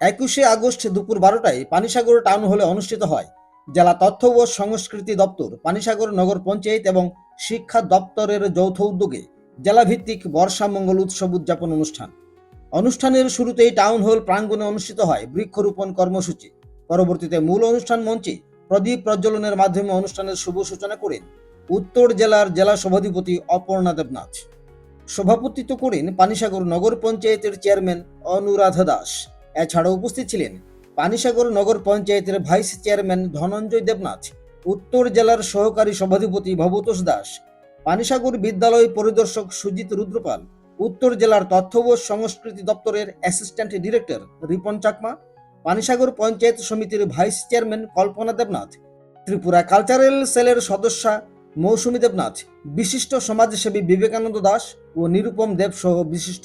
একুশে আগস্ট দুপুর বারোটায় পানিসাগর টাউন হলে অনুষ্ঠিত হয়। জেলা তথ্য ও সংস্কৃতি দপ্তর পানিসাগর নগর পঞ্চায়েত এবং শিক্ষা দপ্তরের যৌথ উদ্যোগে জেলাভিত্তিক বর্ষা মঙ্গল উৎসব উদযাপন অনুষ্ঠান। অনুষ্ঠানের শুরুতেই টাউন হল প্রাঙ্গণে অনুষ্ঠিত হয় বৃক্ষরোপণ কর্মসূচি। পরবর্তীতে মূল অনুষ্ঠান মঞ্চে প্রদীপ প্রজ্বলনের মাধ্যমে অনুষ্ঠানের শুভ সূচনা করেন উত্তর জেলার জেলা সভাধিপতি অপর্ণা দেবনাথ। সভাপতিত্ব করেন পানিসাগর নগর পঞ্চায়েতের চেয়ারম্যান অনুরাধা দাস। এছাড়া উপস্থিত ছিলেন পানিসাগর নগর পঞ্চায়েতের ভাইস চেয়ারম্যান ধনঞ্জয় দেবনাথ, উত্তর জেলার সহকারী সভাধিপতি ভবতোষ দাস, পানিসাগর বিদ্যালয় পরিদর্শক সুজিত রুদ্রপাল, উত্তর জেলার তথ্য ও সংস্কৃতি দপ্তরের অ্যাসিস্ট্যান্ট ডিরেক্টর রিপন চাকমা, পানিসাগর পঞ্চায়েত সমিতির vice chairman Kalpana Debnath, Tripura cultural সেলের সদস্যা মৌসুমী দেবনাথ, বিশিষ্ট সমাজসেবী বিবেকানন্দ দাস ও নিরুপম দেব সহ বিশিষ্ট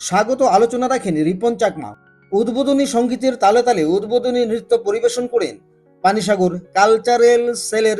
স্বাগত আলোচনা রাখেন রিপন চাকমা। উদ্বোধনী সঙ্গীতের তালে তালে উদ্বোধনী নৃত্য পরিবেশন করেন পানিসাগর কালচারাল সেলের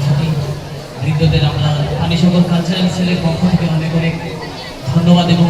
অতিথি বৃন্দদের আমরা পানিসাগর কালচারাল সেলের পক্ষ থেকে অনেক অনেক ধন্যবাদ এবং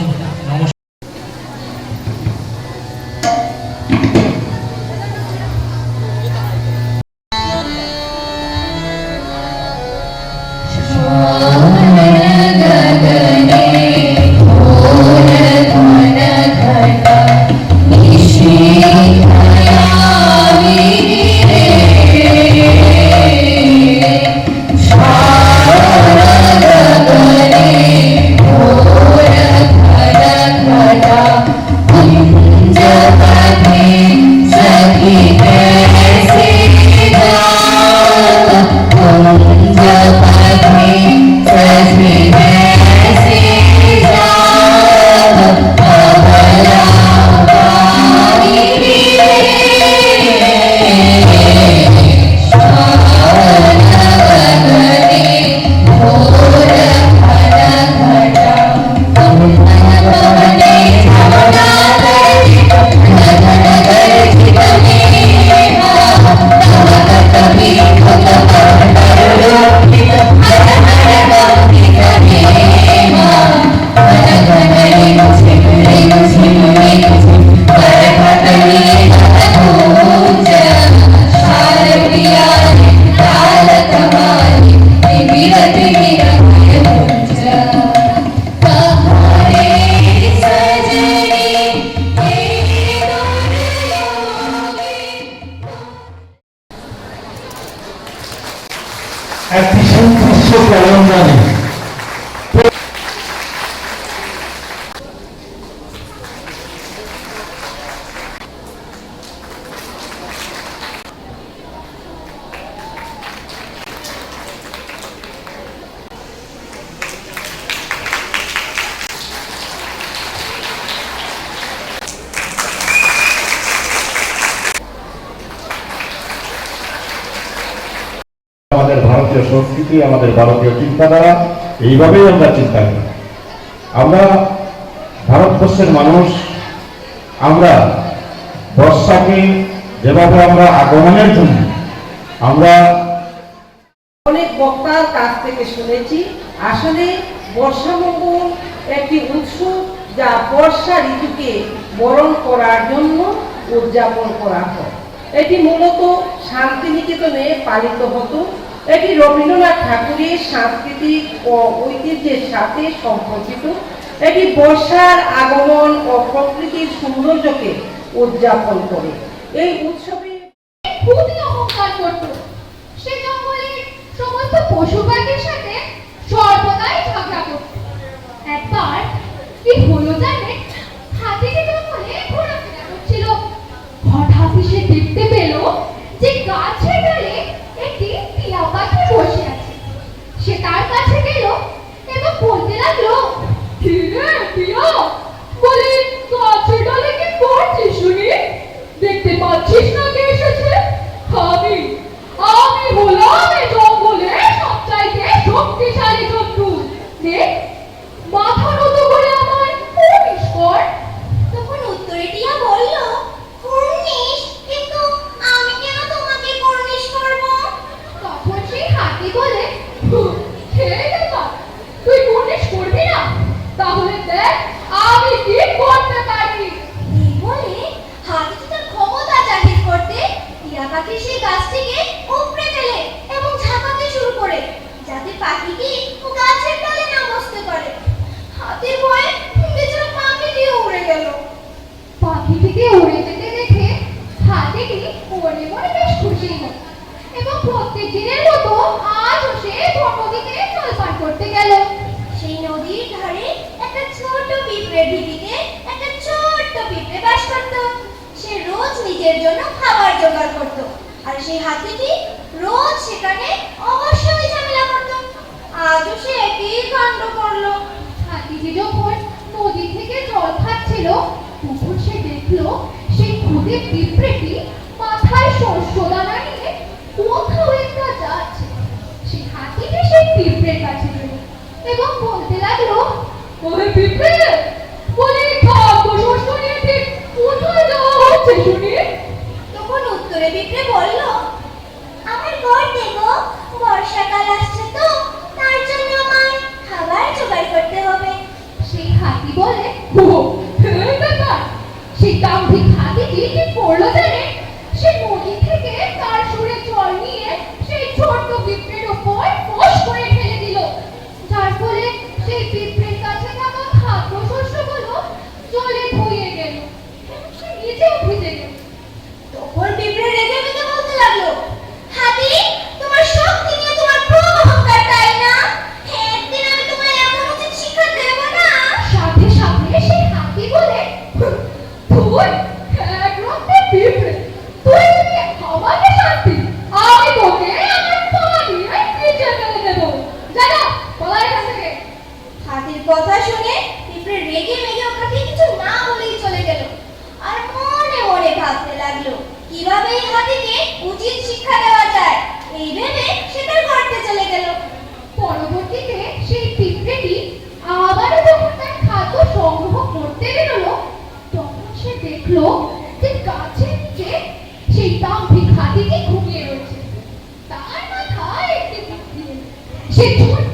একটি আমাদের ভারতীয় সংস্কৃতি, আমাদের ভারতীয় চিন্তাধারা, এইভাবেই আমরা চিন্তা করি। আমরা ভারতবর্ষের মানুষ, আমরা বর্ষাকে যেভাবে আমরা আগমনের জন্য আমরা অনেক বক্তার কাছ থেকে শুনেছি, আসলে বর্ষামঙ্গল একটি উৎসব যা বর্ষা ঋতুকে বরণ করার জন্য উদযাপন করা হয়। এটি মূলত শান্তিনিকেতনে পালিত হতো। এটি রবীন্দ্রনাথ ঠাকুরের সাংস্কৃতিক ও ঐতিহ্যের সাথে সম্পর্কিত। এটি বর্ষার আগমন ও প্রকৃতির সৌন্দর্যকে উদযাপন করে। এই উৎসবে খুবই অহংকার করত। সে জঙ্গলের সমস্ত পশু পাখির সাথে সর্বদাই ঝগড়া করত। একবার কি হলো জানে? জঙ্গলে ঘোরাফেরা করছিল। হঠাৎ সে দেখতে পেল যে গাছ আমি হলাম এ জঙ্গলে সবচাইতে শক্তিশালী পিঁপড়ের ঢিবিতে একটা ছোট্ট পিঁপড়ে বাস করত। সে রোজ নিজের জন্য খাবার জোগাড় করত। আর সেই হাতিটি রোজ সেখানে অবশ্যই ঝামেলা করত। আজও সে একই কাণ্ড করল। হাতিটি যখন নদী থেকে জল খাচ্ছিল, তখন সে দেখল সেই খুদে পিঁপড়েটি মাথায় শস্য দানা নিয়ে কোথাও একটা যাচ্ছে। সেই হাতিটি সেই পিঁপড়ের কাছে এবং বলতে লাগল ওরে পিঁপড়ে কথা শুনে পিঁপড়ে রেগে মেগে ওখানে কিছু না বলেই চলে গেল। আর মনে মনে ভাবতে লাগল, কীভাবে এই হাতিকে উচিত শিক্ষা দেওয়া যায়? এই ভেবে সে তার ঘরতে চলে গেল। পরবর্তীতে সেই পিঁপড়েটি আবারও যখন তার খাদ্য সংগ্রহ করতে বেরোলো, তখন সে দেখল যে গাছের নিচে সেই দাম্ভিক হাতিটি ঘুমিয়ে রয়েছে। তার মাথায় একটি সে ছুটতে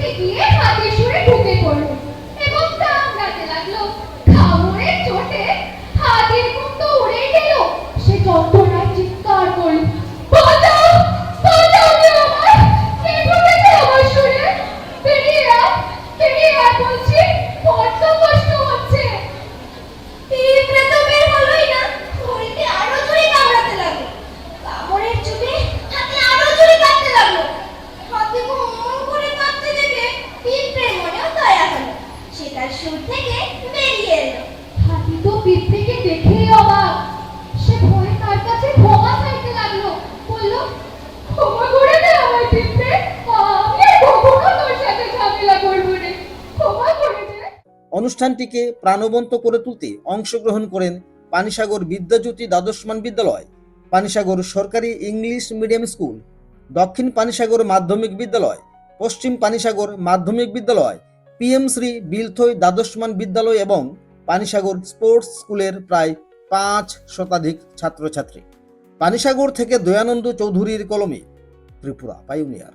অনুষ্ঠানটিকে প্রাণবন্ত করে তুলতে অংশগ্রহণ করেন পানিসাগর বিদ্যাজ্যোতি দ্বাদশমান বিদ্যালয়, পানিসাগর সরকারি ইংলিশ মিডিয়াম স্কুল, দক্ষিণ পানিসাগর মাধ্যমিক বিদ্যালয়, পশ্চিম পানিসাগর মাধ্যমিক বিদ্যালয়, পিএম শ্রী বিলথই দ্বাদশমান বিদ্যালয় এবং পানিসাগর স্পোর্টস স্কুলের প্রায় পাঁচ শতাধিক ছাত্রছাত্রী। পানিসাগর থেকে দয়ানন্দ চৌধুরীর কলমে, ত্রিপুরা পাইওনিয়ার।